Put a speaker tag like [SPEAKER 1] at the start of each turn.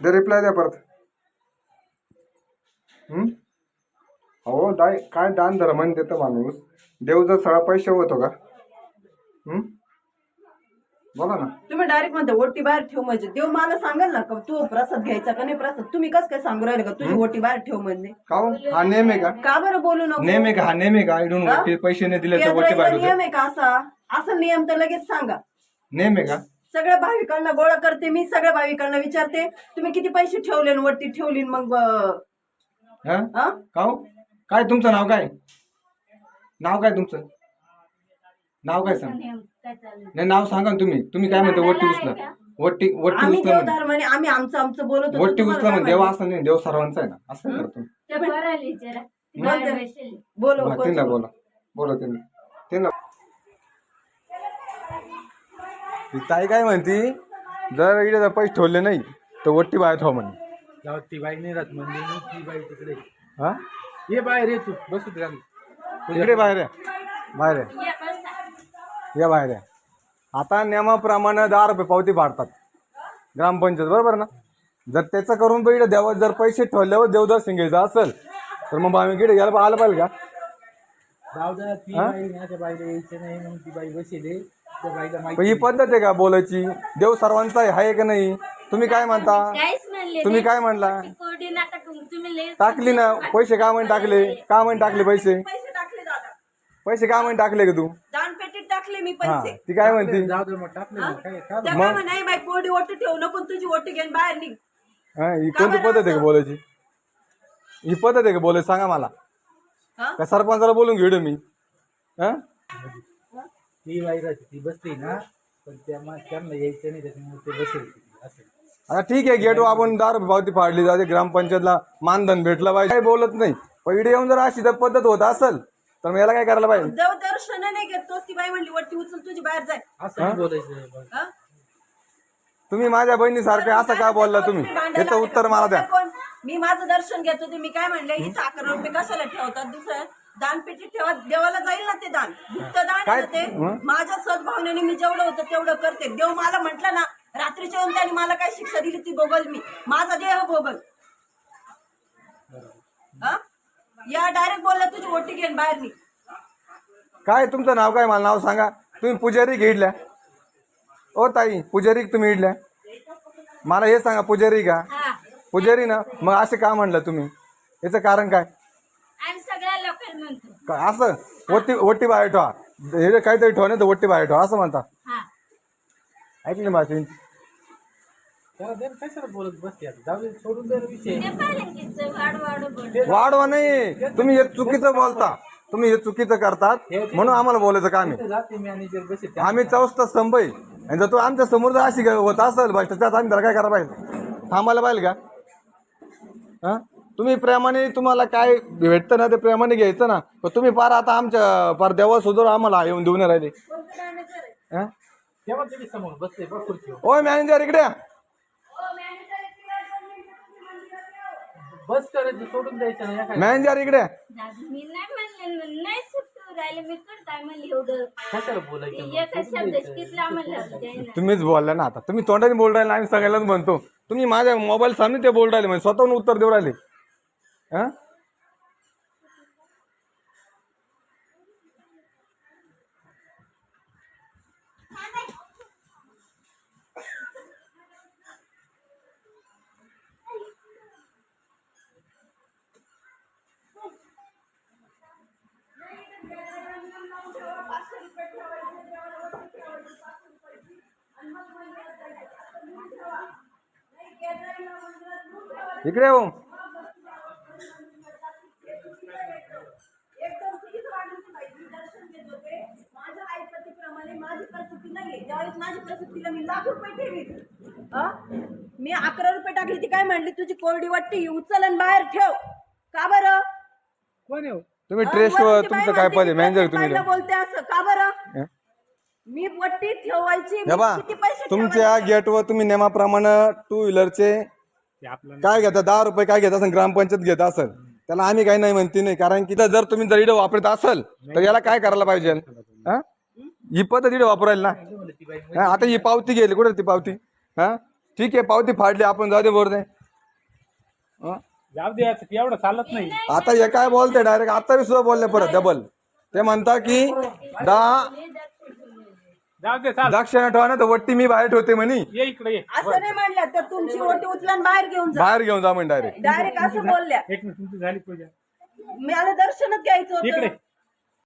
[SPEAKER 1] दे reply द्या परत. हम्म? हो दाय काय दान धर्माने देतो माणूस? देव जर सगळा पैसे होतो का? हम्म? बोला ना.
[SPEAKER 2] तुम्ही डायरेक्ट म्हणता ओटी बाहेर ठेव म्हणजे. देव मला सांगाल ना का तू प्रसाद घ्यायचा का नाही प्रसाद? तुम्ही कस काय सांगू राहिले का? तुझी ओटी बाहेर ठेव म्हणजे
[SPEAKER 1] का हो? हा नेम आहे का?
[SPEAKER 2] का बरं बोलू नको?
[SPEAKER 1] नेम आहे का? हा नेम आहे का? पैसे नाही दिले तर वरती
[SPEAKER 2] केंद्राचा
[SPEAKER 1] बाहेर
[SPEAKER 2] नियम आहे का असा? असा नियम तर लगेच सांगा.
[SPEAKER 1] नेम आहे का?
[SPEAKER 2] सगळ्या भाविकांना गोळा करते मी सगळ्या भाविकांना विचारते तुम्ही किती पैसे ठेवले आणि वरती ठेवली आणि मग
[SPEAKER 1] हा?
[SPEAKER 2] हा?
[SPEAKER 1] का? काय तुमचं नाव काय? नाव काय तुमचं? नाव काय सांग? नाही नाव सांगा ना तुम्ही. तुम्ही काय म्हणता वट्टी उचला. वट्टी वट्टी
[SPEAKER 2] आम्ही
[SPEAKER 1] उचला म्हणे
[SPEAKER 2] देवधर्माने आम्ही आमचं आमचं बोलत होतो
[SPEAKER 1] वट्टी
[SPEAKER 2] तुम्हाला
[SPEAKER 1] उचला
[SPEAKER 2] काय
[SPEAKER 1] म्हणे देव
[SPEAKER 2] माहिती?
[SPEAKER 1] असं नाही देव सर्वांचा आहे ना. असं करतो.
[SPEAKER 2] बोलो
[SPEAKER 1] बोला. बोला त्यांना. त्यांना ती ताई काय म्हणती? जर इकडे जर पैसे ठेवले नाही तर वट्टी बाहेर ठेवा म्हणे.
[SPEAKER 3] जाऊ ती बाई नाही राहत म्हणजे ती बाई तिकडे
[SPEAKER 1] हा?
[SPEAKER 3] ये बाहेर ये तू बसू खाली.
[SPEAKER 1] इकडे बाहेर आहे बाहेर आहे या बाहेर आहे आता नियमाप्रमाणे दहा रुपये पावती पाडतात ग्रामपंचायत बरोबर ना? जर त्याचं करून पण इकडे देवा जर पैसे ठेवल्यावर देवदर्शन घ्यायचं असेल तर मग आम्ही इकडे यायला आलं पाहिजे का?
[SPEAKER 3] जाऊ ती
[SPEAKER 1] हा?
[SPEAKER 3] बाई ना त्या बाईला यायचं नाही मग ती बाई बसेले
[SPEAKER 1] ही पद्धत आहे का बोलायची? देव सर्वांचा आहे हाय का नाही? तुम्ही काय म्हणता?
[SPEAKER 4] काहीच म्हणले
[SPEAKER 1] तुम्ही काय म्हणला?
[SPEAKER 4] कोरडी नका तुम- तुम्ही लय
[SPEAKER 1] टाकली ना. पैसे का म्हणे टाकले? का म्हणे टाकले पैसे?
[SPEAKER 2] पैसे टाकले दादा.
[SPEAKER 1] पैसे का म्हणे टाकले का तू?
[SPEAKER 2] दानपेटीत टाकले मी
[SPEAKER 1] हा
[SPEAKER 2] पैसे.
[SPEAKER 1] ती काय म्हणती?
[SPEAKER 3] जाऊ दे मग टाकले मग काय का
[SPEAKER 2] त्या काय म्हणे, नाही बाई कोरडी ओटी ठेव नको तुझी ओटी घेऊन बाहेर निघ.
[SPEAKER 1] हा ही कोणती पद्धत आहे का बोलायची? ही पद्धत आहे का बोलायची? सांगा मला.
[SPEAKER 2] हा?
[SPEAKER 1] का सरपंचाला बोलून घेऊ मी? हा?
[SPEAKER 3] ती बाई राहते ती बसली ना पण त्या मा- त्यांना यायचं नाही त्याच्यामुळे ते बसेल असं.
[SPEAKER 1] आता ठीक आहे गेटवर आपण दार पावती फाडली जाते ग्रामपंचायतला मानधन भेटलं पाहिजे. काही बोलत नाही. पण इकडे येऊन जर अशी जर पद्धत होत असेल तर मग याला काय करायला पाहिजे?
[SPEAKER 2] देव दर्शन नाही घेत तोच ती बाई म्हणली वरती उचल तुझी बाहेर जाय.
[SPEAKER 3] असं नाही बोलायचं.
[SPEAKER 2] हा?
[SPEAKER 1] तुम्ही माझ्या बहिणीसारखे असं का बोलला तुम्ही? याचं उत्तर मला द्या.
[SPEAKER 2] कोण? मी माझं दर्शन घेत होते मी काय म्हणले ही साखर रुपये कशाला ठेवतात दुसरं? दानपेटीत ठेवा देवाला जाईल ना ते दान. गुप्त दान आहे ना ते? माझ्या सद्भावनेने मी जेवढं होतं तेवढं करते. देव मला म्हटलं ना रात्रीच्या येऊन त्यांनी मला काय शिक्षा दिली ती भोगल मी. माझा देह भोगल. हा? या डायरेक्ट बोलला तुझी ओटी घेऊन बाहेर निघ.
[SPEAKER 1] काय तुमचं नाव काय? मला नाव सांगा. तुम्ही पुजारी का इडल्या? ओ ताई पुजारी तुम्ही इडल्या? मला हे सांगा पुजारी का?
[SPEAKER 4] हा.
[SPEAKER 1] पुजारी ना? मग असे का म्हणलं तुम्ही? याचं कारण काय?
[SPEAKER 4] आम्ही सगळ्या लोकल म्हणतो
[SPEAKER 1] का- असं? ओटी ओटी बाहेर ठेवा. हे काहीतरी ठेवा नाही तर ओटी बाहेर ठेवा असं म्हणता
[SPEAKER 4] हा.
[SPEAKER 1] ऐकली माझी वाढवा नाही. तुम्ही हे चुकीचं बोलता. तुम्ही हे चुकीचं करतात. म्हणून आम्हाला बोलायचं काम आहे.
[SPEAKER 3] मॅनेजर बसेल
[SPEAKER 1] आम्ही चौस्ता स्तंभ आहे आणि जर तो आमच्यासमोर जर अशी होत असेल भ्रष्टाचार आम्ही त्याला काय करायला पाहिजे? थांबायला पाहिजे का? हा? तुम्ही प्रेमाने तुम्हाला काय भेटतं ना ते प्रेमाने घ्यायचं ना. पण तुम्ही पार आता आमच्या पार देवा सुद्धा आम्हाला येऊन देऊन राहिले. हा?
[SPEAKER 3] तेव्हा तिथे समोर बसते बघ खुर्चीवर
[SPEAKER 1] ओय मॅनेजर इकडे या.
[SPEAKER 3] बस करायचं सोडून द्यायचं नाही काय?
[SPEAKER 1] मॅनेजर इकडे या.
[SPEAKER 4] दादा मी नाही म्हणले नाही सुटू राहिले मी करताय म्हणले एवढं.
[SPEAKER 3] कशाला बोलायचं मग?
[SPEAKER 4] एका शब्द कितला म्हणलं द्यायला
[SPEAKER 1] तुम्हीच बोलला ना आता. तुम्ही तोंडाने बोल राहिले आम्ही सगळ्यांनाच म्हणतो. तुम्ही माझ्या मोबाईल सामने ते बोल राहिले म्हणजे स्वतःहून उत्तर देऊ राहिले. हा? इकडे हो
[SPEAKER 2] एकदम चुकीचं वागणूक आहे बाई. मी दर्शन घेत होते. माझ्या आईपतीप्रमाणे माझी परिस्थिती नाहीये ज्यावेळेस माझी परिस्थितीला मी लाख रुपये ठेवीन हा? मी अकरा रुपये टाकली ती काय म्हणली? तुझी कोरडी वाटती उचल आणि बाहेर ठेव. का बरं?
[SPEAKER 3] कोण हो?
[SPEAKER 1] तुम्ही ट्रेस्ट तुमचं काय पद आहे? मॅनेजर तुम्ही
[SPEAKER 2] बोलते असं. का बरं? मी वट्टी ठेवायची मी
[SPEAKER 1] हे बा
[SPEAKER 2] किती पैसे
[SPEAKER 1] तुमच्या गेटवर तुम्ही नेमाप्रमाणे टू व्हीलरचे
[SPEAKER 3] ते आपलं
[SPEAKER 1] काय घेता? दहा रुपये काय घेत असेल? ग्रामपंचायत घेत असेल. त्याला आम्ही काही नाही म्हणते नाही. कारण की जर तुम्ही जर इडं वापरत असेल तर याला काय करायला पाहिजे? हा? ही पद्धत इडं वापरायला ना. हा, आता ही पावती गेली. कुठे ती पावती? हा? ठीक आहे पावती फाडली आपण जाऊ दे बरोबर नाही हं?
[SPEAKER 5] जाऊ दे ते एवढं चालत नाही.
[SPEAKER 1] आता हे काय बोलते डायरेक्ट आता बी सुद्धा बोलले परत डबल ते म्हणता की दहा
[SPEAKER 5] जाऊ दे चाल.
[SPEAKER 1] दक्षिणा ठेवा ना तर वट्टी मी बाहेर ठेवते म्हणी.
[SPEAKER 5] ये इकडे ये.
[SPEAKER 2] असं नाही म्हणलं तर तुमची ओटी उचलून बाहेर घेऊन जा.
[SPEAKER 1] बाहेर घेऊन जा म्हणे डायरेक्ट
[SPEAKER 2] डायरेक्ट असं बोलल्या.
[SPEAKER 5] एक मिनिट तुमची झाली पूजा.
[SPEAKER 2] मला दर्शनच घ्यायचं
[SPEAKER 5] इकडे.
[SPEAKER 2] होतं